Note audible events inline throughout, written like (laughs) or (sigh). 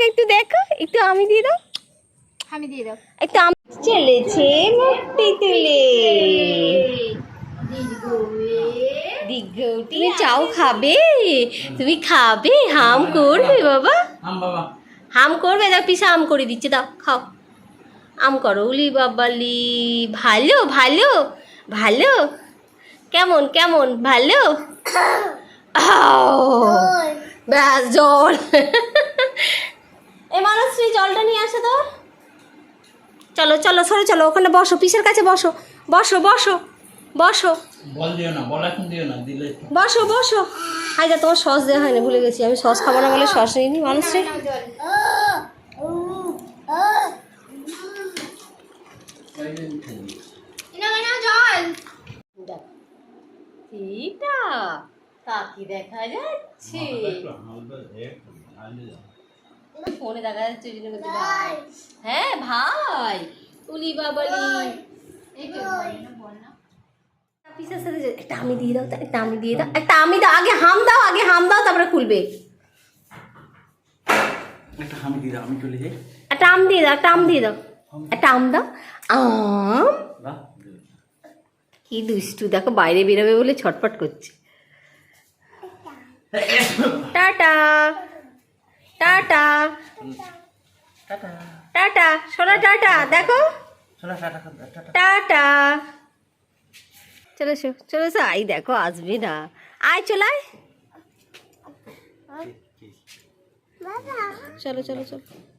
আমাকে একটু দেখো একটু আমি দিয়ে দাও। আমি দিয়ে দাও। একটু আমি চলেছে মুক্তি তুলে। তুমি চাও খাবে? তুমি খাবে? হাম করবে বাবা? হাম করবে? দাও পিসা আম করে দিচ্ছে দাও খাও। আম করো উলি বাবালি ভালো ভালো ভালো। কেমন কেমন? ভালো? ব্যাস জল। জলটা নিয়ে আসে তো। চলো চলো সরে চলো ওখানে বসো পিসের কাছে বসো বসো বসো বসো। বল দিও না বল এখন দিও না দিলে বসো বসো। যা তোমার সস দেওয়া হয়নি ভুলে গেছি আমি সস খাব না বলে সস নিইনি নাও কাকি দেখা যাচ্ছে? ফোনে দেখা যাচ্ছে ওই জন্য বলছি ভাই। হ্যাঁ ভাই। উলি বাবালি পিসার সাথে একটা আমি দিয়ে দাও একটা আমি দিয়ে দাও একটা আমি দাও আগে হাম দাও আগে হাম দাও তারপরে খুলবে। একটা হামি দিয়ে দাও আমি চলে যাই। একটা আম দিয়ে দাও একটা আম দিয়ে দাও। একটা আম দাও। আম। কি দুষ্টু দেখো বাইরে বেরোবে বলে ছটফট করছে। টাটা। টাটা। টাটা। সোনা, টাটা। দেখো। টাটা। চলে এসো, চলে আই, দেখো, আসবি না। আয়, চলো চলো চলো টাটা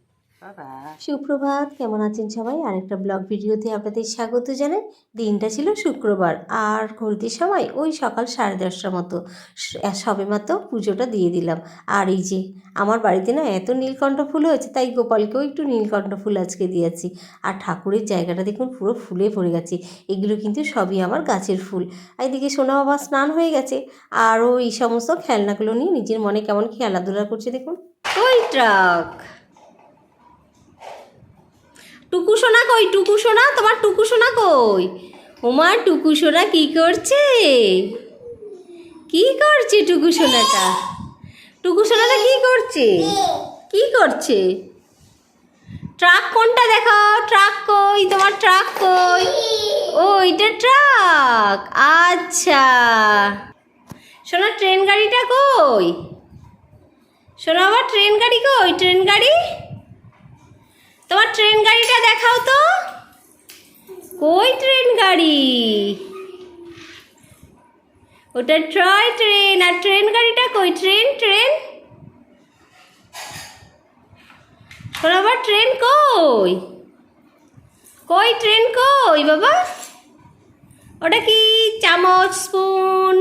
সুপ্রভাত, কেমন আছেন সবাই? আরেকটা ব্লগ ভিডিওতে আপনাদের স্বাগত জানাই। দিনটা ছিল শুক্রবার, আর ঘুরতে সময় ওই সকাল সাড়ে দশটার মতো। স- সবে মাত্র পুজোটা দিয়ে দিলাম। আর এই যে, আমার বাড়িতে না এত নীলকণ্ঠ ফুল হয়েছে, তাই গোপালকেও একটু নীলকণ্ঠ ফুল আজকে দিয়েছি। আর ঠাকুরের জায়গাটা দেখুন, পুরো ফুলে ভরে গেছে। এগুলো কিন্তু সবই আমার গাছের ফুল। আর এদিকে সোনা বাবা স্নান হয়ে গেছে, আর ও এই সমস্ত খেলনাগুলো নিয়ে নিজের মনে কেমন খেলাধুলা করছে দেখুন। ওই ট্রাক টুকু সোনা কই, টুকু সোনা? তোমার টুকু সোনা কই? ওমার টুকু সোনা কী করছে? কি করছে টুকু সোনাটা? টুকু সোনাটা কী করছে? কি করছে? ট্রাক কোনটা দেখাও? ট্রাক কই? তোমার ট্রাক কই? ও, এটা ট্রাক। আচ্ছা। সোনা, ট্রেন গাড়িটা কই? সোনা, আবার ট্রেন গাড়ি কই? ট্রেন গাড়ি? তোমার ট্রেন গাড়িটা দেখাও তো। কই ট্রেন গাড়ি? ওটা ট্রয় ট্রেন। আর ট্রেন গাড়িটা কই? Train train? শোনো আবার ট্রেন কই? কই ট্রেন কই বাবা? ওটা কি চামচ, স্পুন?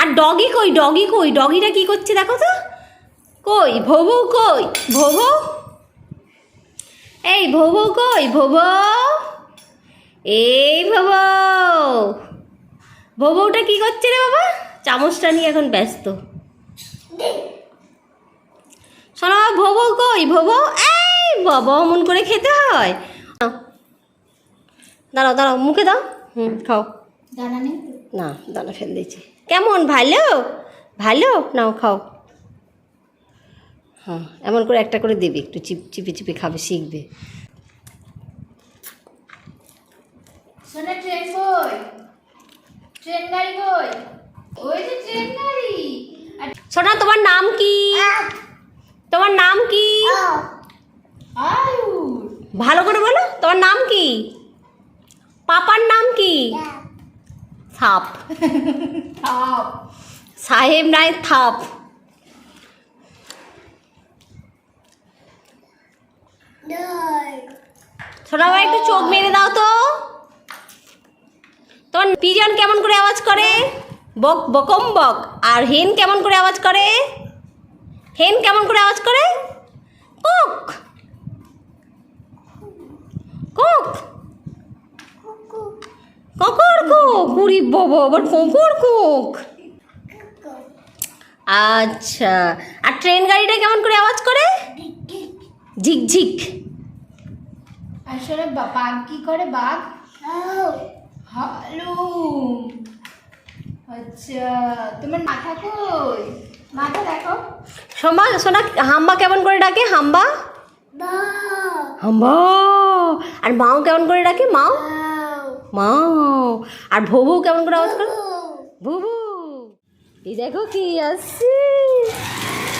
আর ডগি কই? ডগি কই? ডগিটা কি করছে দেখো তো। কই? ভবু কই? ভবু? এই ভবু কই? ভবু? এই ভব। ভবুটা কি করছে রে বাবা? চামচটা নিয়ে এখন ব্যস্ত। শোনো ভবু কই? ভবু? এই বাবা অমন করে খেতে হয়। দাঁড়াও দাঁড়াও মুখে দাও। হুম খাও। দানা নেই? না দানা ফেল দিয়েছি। কেমন? ভালো? ভালো? নাও খাও। হ্যাঁ এমন করে একটা করে দেবে একটু চিপ চিপে চিপে খাবে শিখবে। সোনা ট্রেন কই? ট্রেন গাড়ি কই? ওই যে ট্রেন গাড়ি। সোনা তোমার নাম কি? তোমার নাম কি? ভালো করে বলো তোমার নাম কি? পাপার নাম কি? থাপ। (laughs) থাপ। সাহেব নাই থাপ। সোনা বাবা একটু চোখ মেরে দাও তো। তোমার পিজন কেমন করে আওয়াজ করে? বক, বকম বক। আর হেন কেমন করে আওয়াজ করে? হেন কেমন করে আওয়াজ করে? কুক। কুক। ককর কুক। উরি বাবা, আবার ককর কুক। আচ্ছা। আর ট্রেন গাড়িটা কেমন করে আওয়াজ করে? ঝিকঝিক। আসলে বা- বাঘ কি করে বাঘ? হ্যালো আচ্ছা তোমার মাথা কই? মাথা দেখো। সোমা সোনা হাম্বা কেমন করে ডাকে? হাম্বা? হাম্বা। আর মাও কেমন করে ডাকে? মাও? মাও। আর ভবু কেমন করে আওয়াজ করে? ভুবু এই দেখো কি আসছে।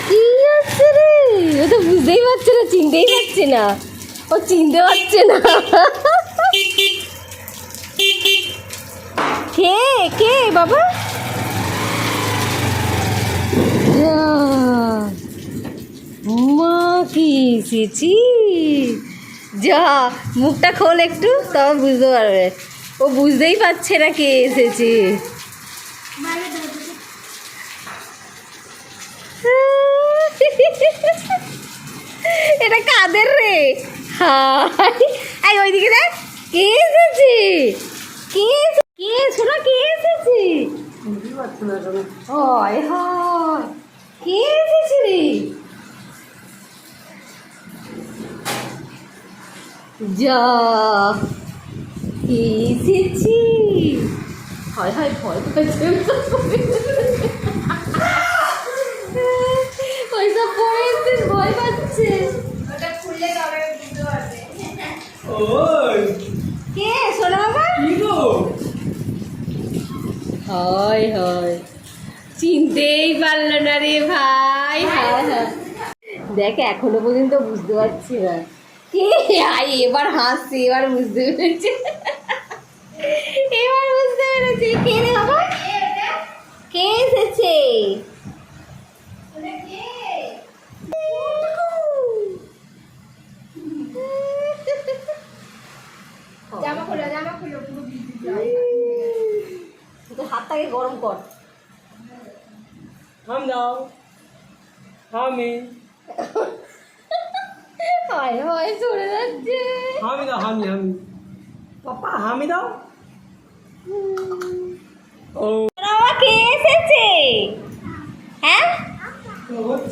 কি আসছে রে? ও তো বুঝতেই পারছে না চিনতেই পারছে না। ও চিনতে পারছে না। কে? কে বাবা? মা কি এসেছি? যা, মুখটা খোল একটু তবে বুঝতে পারবে। ও বুঝতেই পারছে না কে এসেছে। এটা কাদের রে? হাই। ওইদিকে দেখ, কে এসেছে? কে কে শোনা কে এসেছে? হয় হয় কে এসেছে যা, কে এসেছি? হয় হয় ভয় পাচ্ছে ওইসব এসে ভয় পাচ্ছে। কে? শোনো বাবা? হয় হয়। চিনতেই পারল না রে ভাই দেখ এখনও পর্যন্ত বুঝতে পারছি না। কে? আই এবার হাসছে এবার বুঝতে পেরেছে। এবার বুঝতে পেরেছি। কে রে বাবা? কে এসেছে? জামা খোলো জামা খোলো পুরো ভিজে হাতটাকে গরম কর। হাম দাও। হামি হয় হয় চলে যাচ্ছে। হামি দাও হামি হামি। পাপা হামি দাও। ও। বাবা কে এসেছে? হ্যাঁ?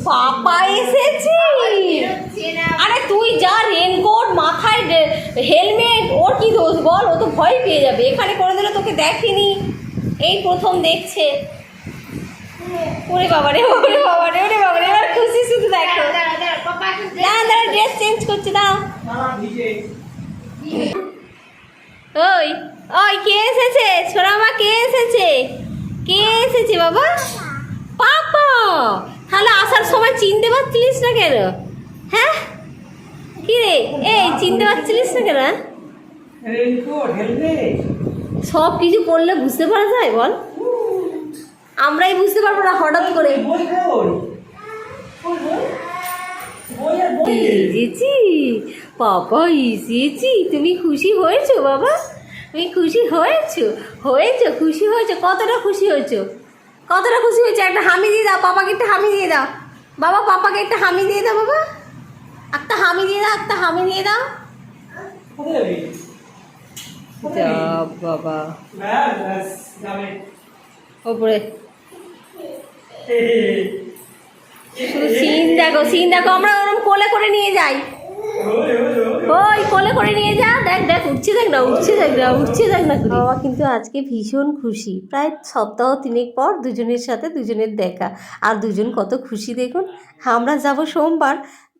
পাপা এসেছে। আরে তুই যা রেনকোট মাথায় হেলমেট বল ও তো ভয় পেয়ে যাবে। এখানে করে দিলে তোকে দেখেনি। এই প্রথম দেখছে। ওরে বাবা রে ওরে বাবা রে ওরে বাবা রে এবার খুশি শুধু দেখো। না দাঁড়া ড্রেস চেঞ্জ করছে। দাও ওই ওই কে এসেছে? ছোড়া মা কে এসেছে? কে এসেছে বাবা? পাপা! তাহলে আসার সময় চিনতে পারছিলিস না কেন? হ্যাঁ? কি রে? এই চিনতে পারছিলিস না কেন হ্যাঁ? সব কিছু পড়লে বুঝতে পারা যায়, বল। আমরাই বুঝতে পারব না, হঠাৎ করে। এসেছি। পাপা এসেছি। তুমি খুশি হয়েছো, বাবা? তুমি খুশি হয়েছো? হয়েছো, খুশি হয়েছো? কতটা খুশি হয়েছো? কতটা খুশি হয়েছে? একটা হামি দিয়ে দাও, পাপাকে একটা হামি দিয়ে দাও। বাবা, পাপাকে একটা হামি দিয়ে দাও, বাবা। একটা হামি দিয়ে দাও, একটা হামি দিয়ে দাও। আমরা কোলে করে নিয়ে যাই। ওই, কোলে করে নিয়ে যা, দেখ দেখ না, উঠছে না উঠছে না। বাবা, কিন্তু আজকে ভীষণ খুশি। প্রায় সপ্তাহ তিনেক পর দুজনের সাথে দুজনের দেখা। আর দুজন কত খুশি দেখুন। আমরা যাব সোমবার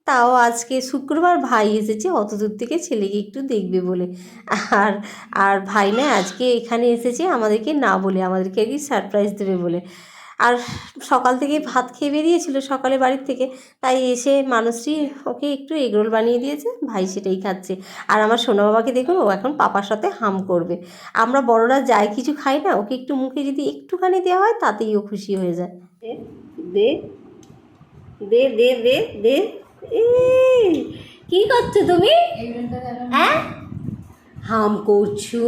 তাও আজকে শুক্রবার ভাই এসেছে অত দূর থেকে ছেলেকে একটু দেখবে বলে। আর আর ভাই না আজকে এখানে এসেছে আমাদেরকে না বলে, আমাদেরকে আর কি সারপ্রাইজ দেবে বলে। আর সকাল থেকে ভাত খেয়ে বেরিয়েছিল সকালে বাড়ির থেকে, তাই এসে মানুষটি ওকে একটু এগরোল বানিয়ে দিয়েছে, ভাই সেটাই খাচ্ছে। আর আমার সোনা বাবাকে দেখুন, ও এখন পাপার সাথে হাম করবে। আমরা বড়রা যাই কিছু খাই না, ওকে একটু মুখে যদি একটুখানি দেওয়া হয়, তাতেই ও খুশি হয়ে যায়। দে দে দে দে দে কি করছ তুমি? হ্যাঁ? হাম করছু?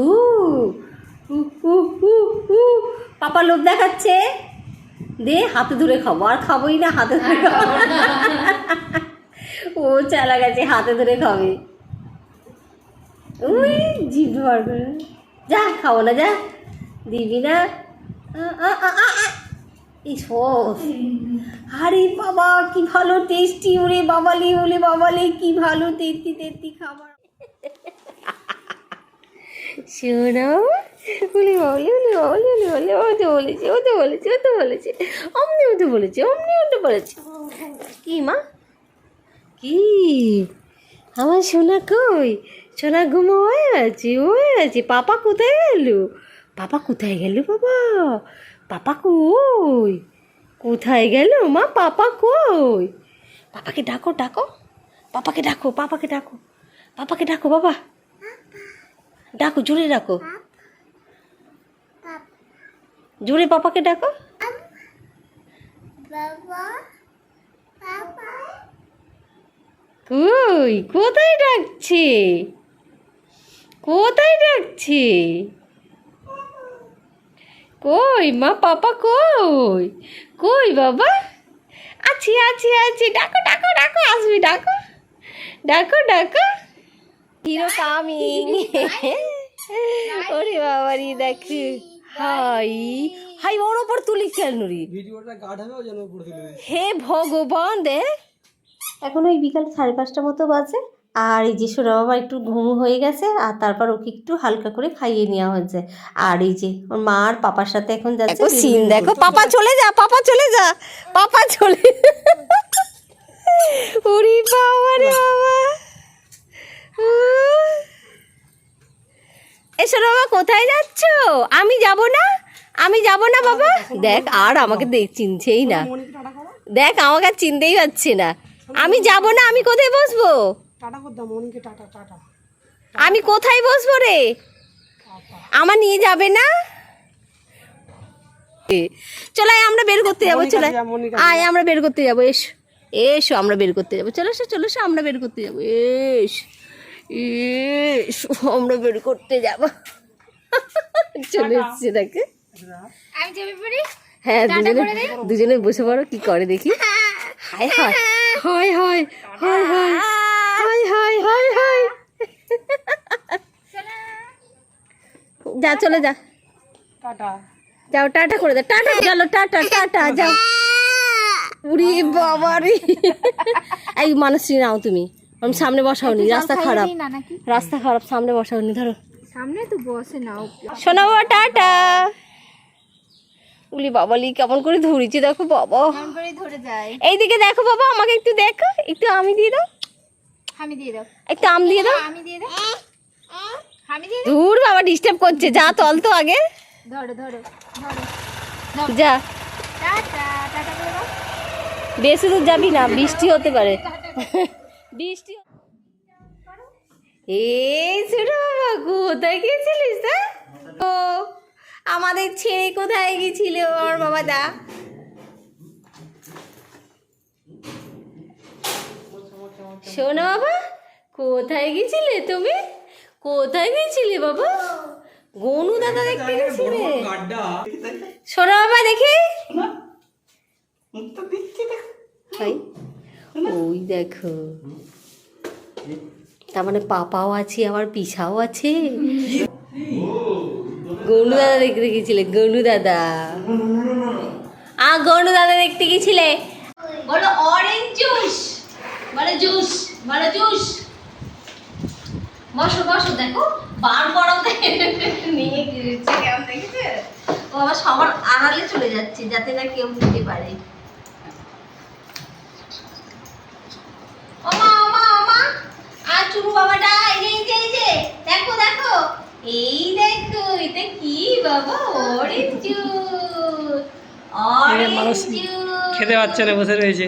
হু, হু, হু, হু। পাপা লোভ দেখাচ্ছে। দে হাতে ধরে খাব। আর খাবোই না হাতে ধরে খাব। ও চালা গেছে হাতে ধরে খাবে। ওই জিভ করে। যা খাব না যা। দিবি না। আ, আ, আ, আ। এই আরে বাবা, কি ভালো টেস্টি ওরে বাবালে ওলে বাবালে, কি ভালো তেত্তি তেত্তি খাবার। শোনো, উলি বাবলি উলি বাবলি উলি বাবলি, ও তো বলেছে, ও তো বলেছে, ও তো বলেছে অমনি ও তো বলেছে অমনি ও তো বলেছে। কি মা? কি? আমার সোনা কই? সোনা ঘুমো হয়ে আছে হয়ে আছে, পাপা কোথায় গেল? পাপা কোথায় গেল বাবা? পাপা কই? কোথায় গেল মা? পাপা কই? পাপাকে ডাকো ডাকো। পাপাকে ডাকো পাপাকে ডাকো। পাপাকে ডাকো, বাবা। ডাকো, জোরে ডাকো। জোরে পাপাকে ডাকো। কই? কোথায় ডাকছে? কোথায় ডাকছে? কই? মা পাপা কই? কই বাবা? আছি আছি আছি। ডাকো ডাকো ডাকো আসবি ডাকো। ডাকো ডাকো। হিরো কামিং ওরে বাবারি দেখি হাই। হাই ওর ওপর তুলি কেন রে? ভিডিওটা গাঢ় হবে যেন উপরে তুলে দেয় হে ভগবান দে এখন ওই বিকাল সাড়ে পাঁচটা মতো বাজে। আর এই যে সোনা বাবা একটু ঘুম হয়ে গেছে আর তারপর ওকে একটু হালকা করে খাইয়ে নেওয়া হয়েছে। আর এই যে ওর মা আর পাপার সাথে এখন যাচ্ছে সিন দেখো পাপা চলে যা পাপা চলে যা পাপা চলে ওরে বাবা রে বাবা। এসো বাবা কোথায় যাচ্ছ? আমি যাব না? আমি যাব না বাবা? দেখ আর আমাকে দেখ চিনছেই না। দেখ আমাকে আর চিনতেই পারছি না। আমি যাব না আমি কোথায় বসবো? টাটা কর দাও মনিকে টাটা টাটা। আমি কোথায় বসবো রে? আমার নিয়ে যাবে না? এ, চলো আয় আমরা বের করতে যাব চলো আয়। আমরা বের করতে যাব এসো এসো আমরা বের করতে যাব। চলো চলো আমরা বের করতে যাব এস এসো আমরা বের করতে যাব। চলে এসছে পড়ি হ্যাঁ দুজনে দুজনে বসে পড়ো কি করে দেখি। হায়। হায়। হায় হায় হায় হায়। হায় হায় হায় হায় যা চলে যা। টাটা। যাও টাটা করে দাও টাটা চলো টাটা টাটা যাও। উরি বাবা রে এই মানুষটি নাও তুমি। আমি সামনে বসাওনি রাস্তা খারাপ। রাস্তা খারাপ সামনে বসাওনি ধরো। সামনে তো বসে নাও শোনা বাবা টাটা। উলি বাবালি কেমন করে ধরেছি দেখো বাবা। এইদিকে দেখো বাবা আমাকে একটু দেখো। একটু আমি দিয়ে দাও। আমি দিয়ে দাও। একটু আম দিয়ে দাও। আমি দিয়ে দাও। আমি দিয়ে দূর বাবা ডিস্টার্ব করছে। যা তল তো আগে। ধরো ধরো ধরো যা। টাটা টাটা করে দাও। বেশি দূর যাবি না বৃষ্টি হতে পারে। বৃষ্টি এই ছোট বাবা কোথায় গেছিলিস হ্যাঁ? ও আমাদের ছেড়ে কোথায় গেছিল আমার বাবা দা। শোনো বাবা কোথায় গেছিলে তুমি? কোথায় গেছিলে বাবা? গনু দাদা দেখতে গেছিলে। শোনো বাবা দেখি। ভাই ওই দেখো। তার মানে পাপাও আছে আবার পিসাও আছে। গনু দাদা দেখতে গেছিলে গনু দাদা। আ গনু দাদা দেখতে গেছিলে। বলো অরেঞ্জ জুস জুস বলো জুস। বসো বসো দেখো বার করাও নিয়ে গিয়েছে কেমন দেখেছে? ও আবার সবার আড়ালে চলে যাচ্ছে যাতে না কেউ নিতে পারে। ওমা ওমা ওমা আর চুরু বাবাটা এই যে এই যে দেখো দেখো এই দেখো এটা কি বাবা অরেঞ্জ জুস অরেঞ্জ মানুষ জুস খেতে পাচ্ছে না বসে রয়েছে।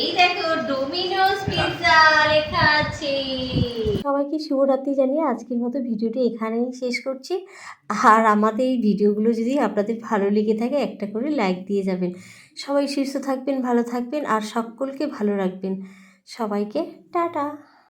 এই দেখো ডোমিনোস পিৎজা লেখা আছে। সবাইকে শুভরাত্রি জানিয়ে আজকের মতো ভিডিওটি এখানেই শেষ করছি। আর আমাদের এই ভিডিওগুলো যদি আপনাদের ভালো লেগে থাকে, একটা করে লাইক দিয়ে যাবেন। সবাই সুস্থ থাকবেন, ভালো থাকবেন, আর সকলকে ভালো রাখবেন। সবাইকে টাটা।